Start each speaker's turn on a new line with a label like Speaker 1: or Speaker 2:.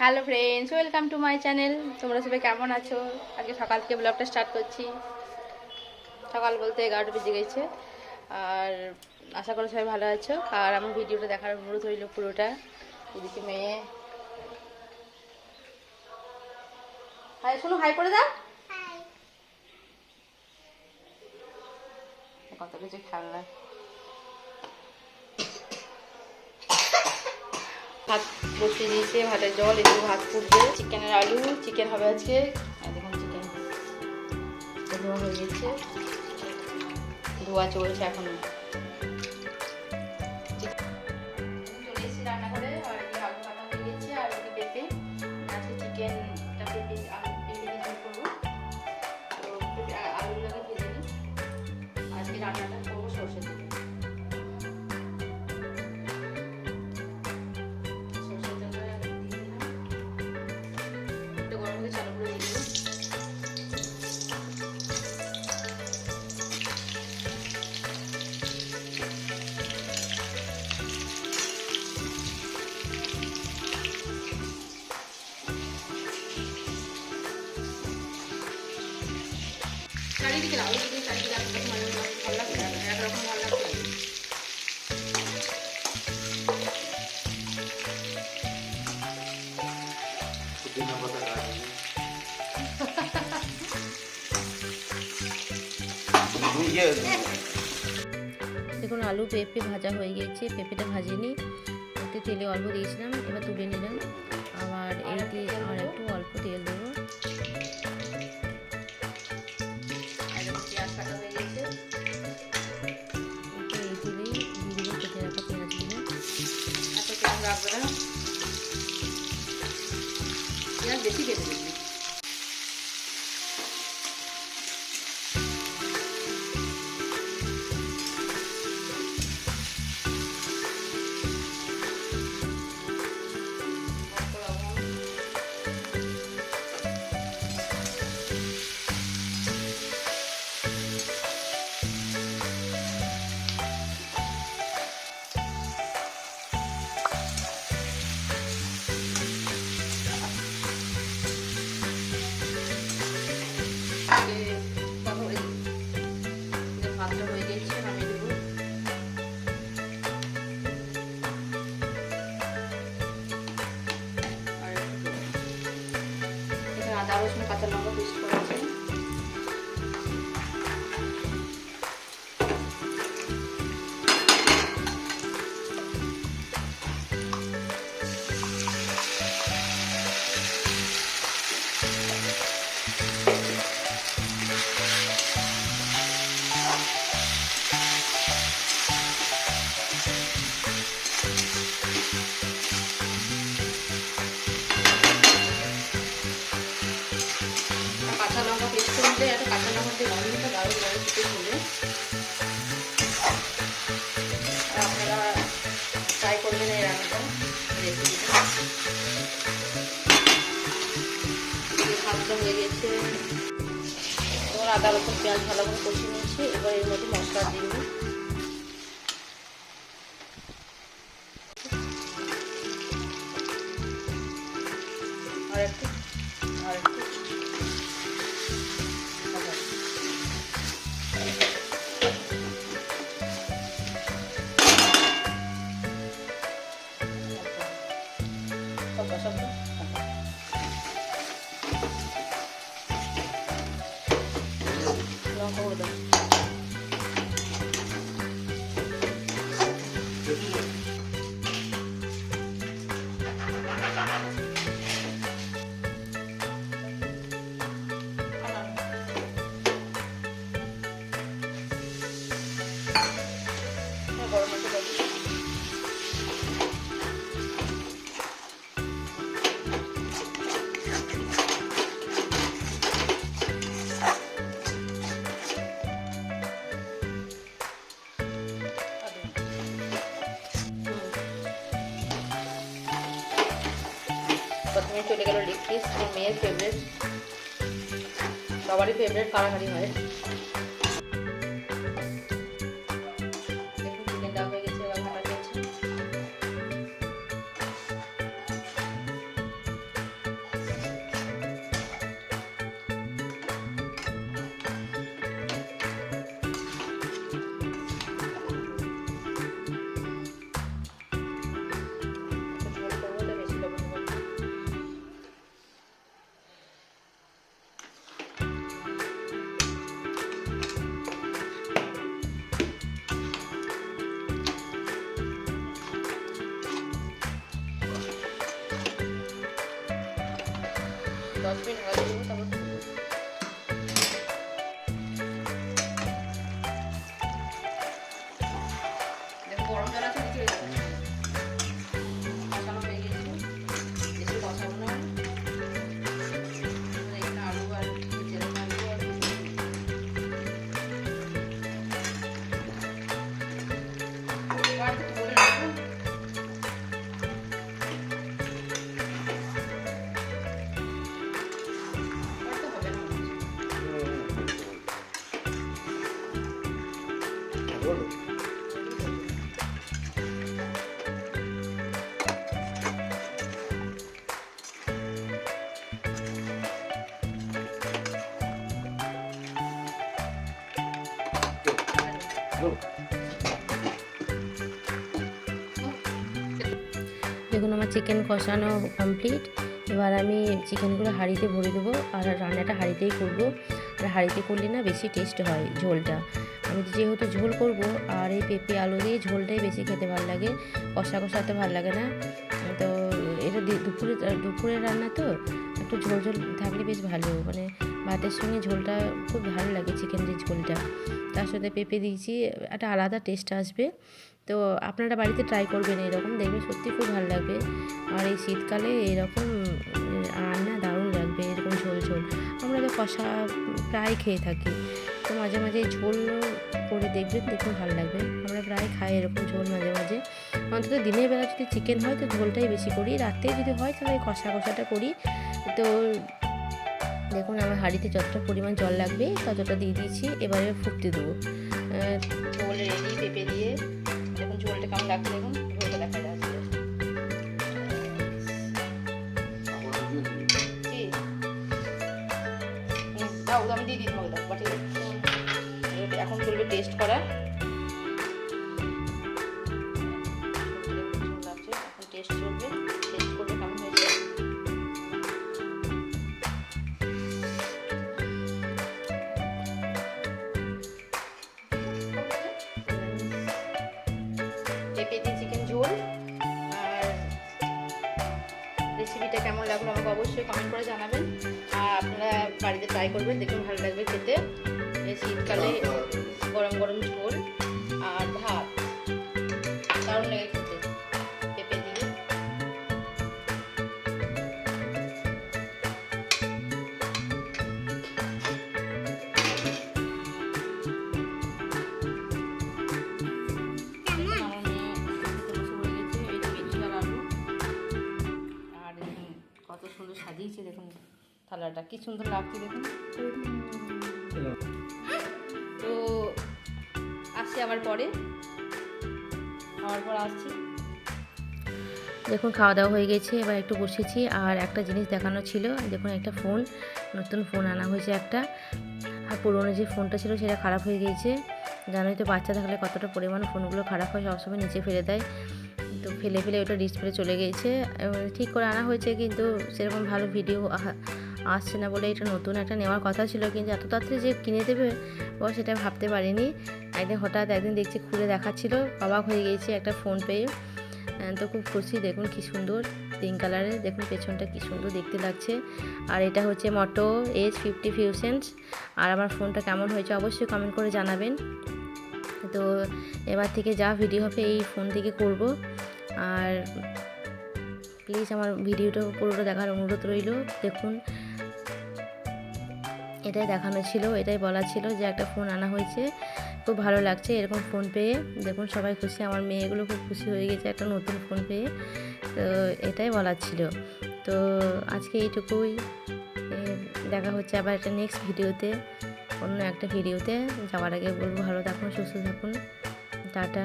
Speaker 1: Hello friends welcome to my channel তোমরা সবাই কেমন আছো? আজকে সকাল থেকে ব্লগটা স্টার্ট করছি। সকাল বলতে এগারোটা বেজে গেছে। আর আশা করি সবাই ভালো আছো। আর আমার ভিডিওটা দেখার অনুরোধ রইল পুরোটা। এদিকে মেয়ে। হাই শোনো হাই করে দাও। কত কিছু খেলনা। ভাত বসিয়ে দিয়েছে, ভাতের জল, একটু ভাত ফুটবে। চিকেনের আলু, চিকেন হবে আজকে। দেখুন চিকেন। ধোয়া হয়ে গেছে। ধোয়া চলছে এখন
Speaker 2: দেখুন, আলু পেঁপে ভাজা হয়ে গেছে পেঁপেটা ভাজিয়ে নিই। একটু তেলে অল্প দিয়েছিলাম, এবার তুলে নিলাম। আবার এই আর একটু অল্প তেল দেবো।
Speaker 1: কাটা হয়ে গেছে।
Speaker 2: এই তেলেই
Speaker 1: পেঁয়াজ বেশি কেটে দেবে আদা রসুন কাঁচা লঙ্কা পেস্ট করা আদা রসুন পেঁয়াজ ভালো করে কষিয়ে নিয়েছি, এবার এর মধ্যে মশলা দিয়ে দিই। আর একটু আর একটু। প্রথমে চলে গেল লেগ পিস মেয়ের ফেভারিট সবারই ফেভারিট কারাকারি হয়। দেখুন,
Speaker 2: আমার চিকেন কষানো কমপ্লিট এবার আমি চিকেনগুলো হাঁড়িতে ভরে দেবো, আর রান্নাটা হাঁড়িতেই করব। আর হাঁড়িতে করলে না বেশি টেস্ট হয় ঝোলটা। আমি যেহেতু ঝোল করব, আর এই পেঁপে আলু দিয়ে ঝোলটাই বেশি খেতে ভালো লাগে। কষা কষাতে ভালো লাগে না। তো এটা দুপুরে, দুপুরের রান্না তো, একটু ঝোল ঝোল থাকলে বেশ ভালো। মানে ভাতের সঙ্গে ঝোলটা খুব ভালো লাগে চিকেন চিকেনের ঝোলটা। তার সাথে পেঁপে দিয়েছি, একটা আলাদা টেস্ট আসবে। তো আপনারা বাড়িতে ট্রাই করবেন এরকম দেখবে সত্যি খুব ভালো লাগবে। আর এই শীতকালে এরকম রান্না দারুণ লাগবে, এরকম ঝোল ঝোল। আমরা তো কষা প্রায় খেয়ে থাকি। তো মাঝে মাঝে ঝোল করে দেখবেন দেখুন ভালো লাগবে। আমরা প্রায় খাই এরকম ঝোল মাঝে মাঝে। অন্তত দিনের বেলা যদি চিকেন হয়, তো ঝোলটাই বেশি করি। রাতে যদি হয়, তাহলে কষা কষাটা করি। তো দেখুন, আমার হাঁড়িতে যতটা পরিমাণ জল লাগবে, ততটা দিয়ে দিয়েছি। এবারে ফুটতে দেবো।
Speaker 1: ঝোল রেডি পেঁপে দিয়ে। দেখুন, ঝোলটা কেমন লাগছে, দেখুন। ঝোলটা দেখা যাচ্ছে। আমি দিয়ে দিই তোমাকে এখন চলবে টেস্ট করা দিয়ে চিকেন ঝোল। আর রেসিপিটা কেমন লাগল আমাকে অবশ্যই কমেন্ট করে জানাবেন। আর আপনারা বাড়িতে ট্রাই করবেন দেখুন ভালো লাগবে খেতে। এই শীতকালে গরম গরম ঝোল আর ভাত। দারুণ থালাটা কি সুন্দর লাগছে দেখুন। তো আসছি আবার পরে। খাওয়ার পর আসছি।
Speaker 2: দেখুন খাওয়া দাওয়া হয়ে গেছে এবার একটু বসেছি। আর একটা জিনিস দেখানো ছিল দেখুন একটা ফোন নতুন ফোন আনা হয়েছে একটা। আর পুরোনো যে ফোনটা ছিল সেটা খারাপ হয়ে গিয়েছে। জানোই তো বাচ্চা থাকলে কতটা পরিমাণ ফোনগুলো খারাপ হয় সবসময় নিচে ফেলে দেয়। তো ফেলে ফেলে ওটা ডিসপ্লে চলে গিয়েছে। ঠিক করে আনা হয়েছে কিন্তু সেরকম ভালো ভিডিও আসছে না বলে এটা নতুন একটা নেওয়ার কথা ছিল, কিন্তু এত তাড়াতাড়ি যে কিনে দেবে ও সেটা ভাবতে পারিনি। একদিন হঠাৎ একদিন দেখছি খুলে দেখাচ্ছিল, অবাক হয়ে গিয়েছি একটা ফোন পেয়ে। তো খুব খুশি, দেখুন কি সুন্দর পিঙ্ক কালারের দেখুন পেছনটা কি সুন্দর দেখতে লাগছে। আর এটা হচ্ছে মটো এজ ফিফটি ফিউশনস আর আমার ফোনটা কেমন হয়েছে অবশ্যই কমেন্ট করে জানাবেন। তো এবার থেকে যা ভিডিও হবে এই ফোন থেকে করব। আর প্লিজ আমার ভিডিওটা পুরোটা দেখার অনুরোধ রইল, দেখুন এটাই দেখানো ছিল, এটাই বলা ছিল যে একটা ফোন আনা হয়েছে। খুব ভালো লাগছে এরকম ফোন পেয়ে। দেখুন সবাই খুশি, আমার মেয়েগুলো খুব খুশি হয়ে গেছে একটা নতুন ফোন পেয়ে। তো এটাই বলার ছিল। তো আজকে এইটুকুই। দেখা হচ্ছে আবার একটা নেক্সট ভিডিওতে অন্য একটা ভিডিওতে যাওয়ার আগে বলব, ভালো থাকুন, সুস্থ থাকুন। টাটা।